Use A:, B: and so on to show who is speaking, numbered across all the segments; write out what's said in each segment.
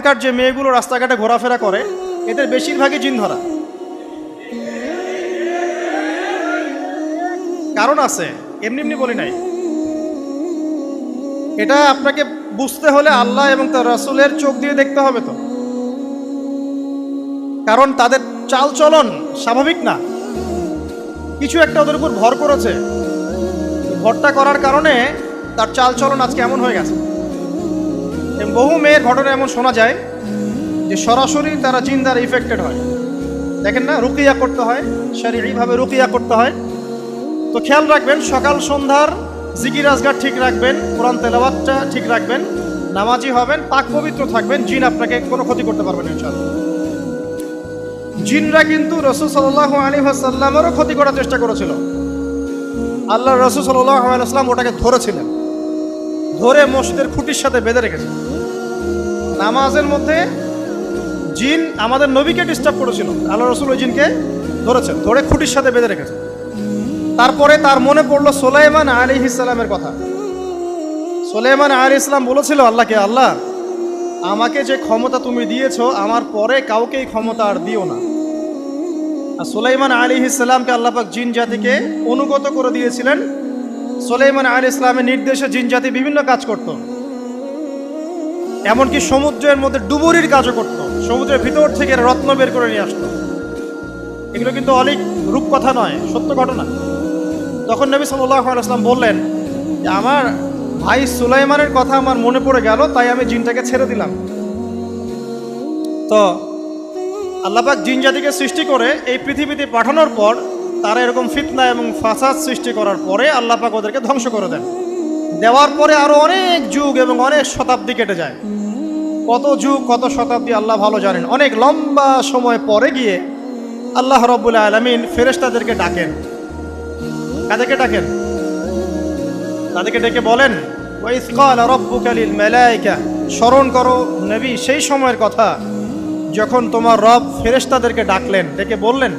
A: এখনকার যে মেয়েগুলো রাস্তাঘাটে ঘোরাফেরা করে, এদের বেশিরভাগই জিন ধরা কারণ আছে, এমনি এমনি বলি নাই। এটা আপনাকে বুঝতে হলে আল্লাহ এবং তার রাসূলের চোখ দিয়ে দেখতে হবে তো। কারণ তাদের চালচলন স্বাভাবিক না। কিছু একটা ওদের উপর ভর করেছে। ভরটা করার কারণে তার চালচলন আজকে এমন হয়ে গেছে। বহু মেয়ের ঘটনা এমন শোনা যায় যে সরাসরি তারা জিন দ্বারা ইফেক্টেড হয়। দেখেন না? রুকিয়া করতে হয়, শারীরিকভাবে রুকিয়া করতে হয়। তো খেয়াল রাখবেন, সকাল সন্ধ্যার জিকির আজগার ঠিক রাখবেন, কোরআন তেলাওয়াতটা ঠিক রাখবেন, নামাজি হবেন, পাক পবিত্র থাকবেন, জিন আপনাকে কোনো ক্ষতি করতে পারবেন ইনশাআল্লাহ। জিনরা কিন্তু রসুল সাল্লাহ আলী সাল্লামেরও ক্ষতি করার চেষ্টা করেছিল। আল্লাহ রসুল সাল্লাহ আলাইসলাম ওটাকে ধরেছিলেন। ধরে মসজিদের খুঁটির সাথে বেঁধে রেখেছে। নামাজের মধ্যে জিন আমাদের নবীকে ডিস্টার্ব করেছিল। আল্লাহ রসুল ওই জিনকে ধরেছেন, ধরে খুঁটির সাথে বেঁধে রেখেছে। তারপরে তার মনে পড়ল সোলাইমান আলী ইসলামের কথা। সোলাইমান আলী ইসলাম বলেছিল, আল্লাহকে, আল্লাহ, আমাকে যে ক্ষমতা তুমি দিয়েছ, আমার পরে কাউকে ক্ষমতা আর দিও না। আর সোলাইমান আলী ইসলামকে আল্লাপাক জিন জাতিকে অনুগত করে দিয়েছিলেন। সোলাইমান আলী ইসলামের নির্দেশে জিন জাতি বিভিন্ন কাজ করত। এমনকি সমুদ্রের মধ্যে ডুবুরির কাজও করত। সমুদ্রের ভিতর থেকে রত্ন বের করে নিয়ে আসতো। এগুলো কিন্তু অলিক রূপকথা নয়, সত্য ঘটনা। তখন নবী সাল্লাহ আলাইসলাম বললেন, যে আমার ভাই সুলাইমানের কথা আমার মনে পড়ে গেল, তাই আমি জিনটাকে ছেড়ে দিলাম। তো আল্লাপাক জিন জাতিকে সৃষ্টি করে এই পৃথিবীতে পাঠানোর পর তারা এরকম ফিতনা এবং ফাসাদ সৃষ্টি করার পরে আল্লাপাক ওদেরকে ধ্বংস করে দেন। দেওয়ার পরে আরও অনেক যুগ এবং অনেক শতাব্দী কেটে যায়। কত যুগ, কত শতাব্দী আল্লাহ ভালো জানেন। অনেক লম্বা সময় পরে গিয়ে আল্লাহ রব্বুল্লাহ আলমিন ফেরেশতাদেরকে ডাকেন। কাদেরকে ডাকেন? তাদেরকে ডেকে বলেন স্মরণ করো নবী, সেই সময়ের কথা, যখন তোমার রব ফেরেশতাদেরকে ডাকলেন, ডেকে বললেন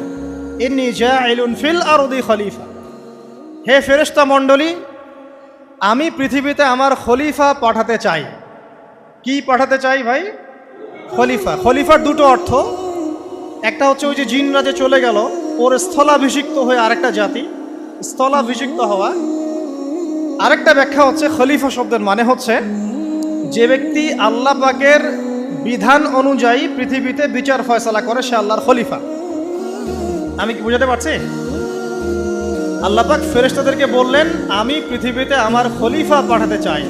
A: ইন্নি জাইলুন ফিল আরদি খলিফা। হে ফেরেশতা মণ্ডলী, আমি পৃথিবীতে আমার খলিফা পাঠাতে চাই। কি পাঠাতে চাই ভাই? খলিফা। খলিফার দুটো অর্থ। একটা হচ্ছে ওই যে জিনরা যে চলে গেল, ওর স্থলাভিষিক্ত হয়ে আরেকটা জাতি, স্থলাভিষিক্ত হওয়া। আরেকটা ব্যাখ্যা হচ্ছে খলিফা শব্দের মানে হচ্ছে, যে ব্যক্তি আল্লাহ পাকের বিধান অনুযায়ী পৃথিবীতে বিচার ফয়সালা করে, সে আল্লাহর খলিফা। আমি কি বুঝাতে পারছি? আল্লাহ পাক ফেরেশতাদেরকে বললেন, আমি পৃথিবীতে আমার খলিফা পাঠাতে চাই।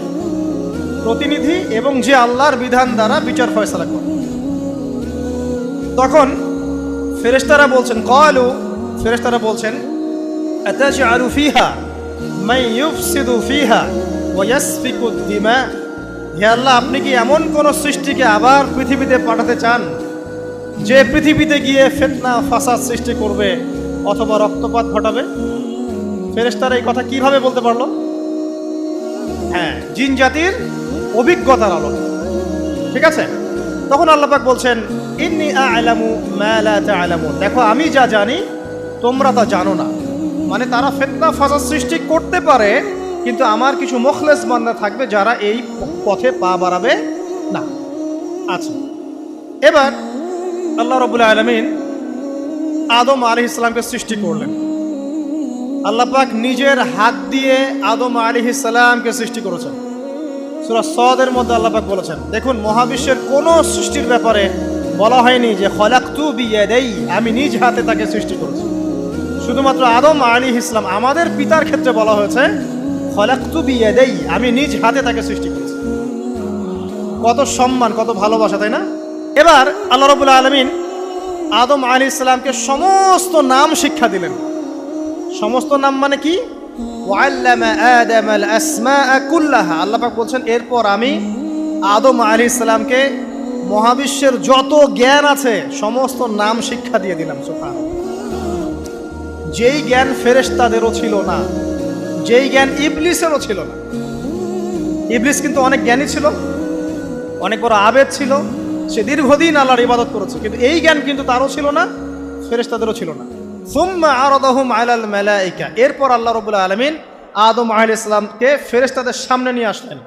A: প্রতিনিধি এবং যে আল্লাহর বিধান দ্বারা বিচার ফয়সালা করে তখন ফেরেশতারা বলছেন, কলু, ফেরেশতারা বলছেন ফিহা মাই ফিহা আল্লাহ, আপনি কি এমন কোন সৃষ্টিকে আবার পৃথিবীতে পাঠাতে চান? যে পৃথিবীতে গিয়ে ফেতনা, ফাসাদ সৃষ্টি করবে অথবা রক্তপাত ঘটাবে, ফেরেশতারা এই কথা কীভাবে বলতে পারল? হ্যাঁ জিন জাতির অভিজ্ঞতার আলো। ঠিক আছে? তখন আল্লাপাক বলছেন, ইন্নি আলামু লা তা'লামুন দেখো, আমি যা জানি, তোমরা তা জানো না। মানে তারা ফেতনা, ফাসাদ সৃষ্টি করতে পারে, কিন্তু আমার কিছু মখলেস বান্দা থাকবে যারা এই পথে পা বাড়াবে না। আচ্ছা। এবার আল্লাহ রবুল্লা আলমিন আদম আলি ইসলামকে সৃষ্টি করলেন। আল্লাহ পাক নিজের হাত দিয়ে আদম আলী ইসলামকে সৃষ্টি করেছেন। সুরা সদের মধ্যে আল্লাহ পাক বলেছেন, দেখুন, মহাবিশ্বের কোনো সৃষ্টির ব্যাপারে বলা হয়নি যে, খলাক্তু বিয়াদেই, আমি নিজ হাতে তাকে সৃষ্টি করেছি। শুধুমাত্র আদম আলী ইসলাম আমাদের পিতার ক্ষেত্রে বলা হয়েছে, খলাক্তু বিয়াদেই, আমি নিজ হাতে তাকে সৃষ্টি করেছি। কত সম্মান, কত ভালোবাসা, তাই না? এবার আল্লাহ রবুল্লা আলমিন আদম আলী ইসলামকে সমস্ত নাম শিক্ষা দিলেন। সমস্ত নাম মানে কি? ওয়াল্লামা আদম আল আসমা কুল্লাহা। আল্লাহ পাক বলছেন, এরপর আমি আদম আলী ইসলামকে মহাবিশ্বের যত জ্ঞান আছে, সমস্ত নাম শিক্ষা দিয়ে দিলাম সুফান যেই জ্ঞান ফেরেশতাদেরও ছিল না, যেই জ্ঞান ইবলিসেরও ছিল না। ইবলিস কিন্তু অনেক জ্ঞানী ছিল, অনেক বড় আবেদ ছিল সে দীর্ঘদিন আল্লাহর ইবাদত করেছে। কিন্তু এই জ্ঞান কিন্তু তারও ছিল না, ফেরেশতাদেরও ছিল না। সুম্মা আরদাহুম আলাল মালাইকা। এরপর আল্লাহ রবুল্লা আলমিন আদম আহল ইসলামকে ফেরেশতাদের সামনে নিয়ে আসলেন,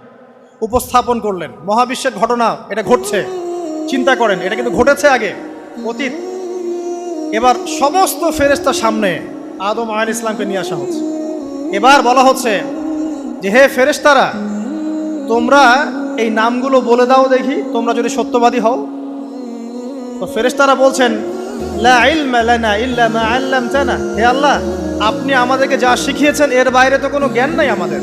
A: উপস্থাপন করলেন। মহাবিশ্বের ঘটনা, এটা ঘটছে। চিন্তা করেন, এটা কিন্তু ঘটেছে আগে, অতীত। এবার সমস্ত ফেরেস্তার সামনে আদম আয়ন ইসলামকে নিয়ে আসা হচ্ছে। এবার বলা হচ্ছে যে, হে ফেরেস্তারা তোমরা এই নামগুলো বলে দাও দেখি, তোমরা যদি সত্যবাদী হও। তো ফেরেশতারা বলছেন হে আল্লাহ, আপনি আমাদেরকে যা শিখিয়েছেন, এর বাইরে তো কোনো জ্ঞান নাই আমাদের।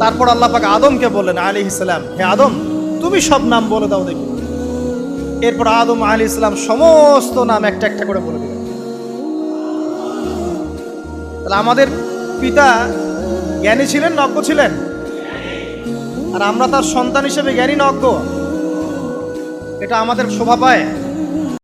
A: তারপর আল্লাহ পাক আদমকে বললেন আলী ইসলাম হে আদম, তুমি সব নাম বলে দাও দেখি। এরপর আদম আলী ইসলাম সমস্ত নাম একটা একটা করে বলে দিলেন। তাহলে আমাদের পিতা জ্ঞানী ছিলেন নজ্ঞ ছিলেন? আর আমরা তার সন্তান হিসেবে জ্ঞানী নজ্ঞ এটা আমাদের শোভা পায়।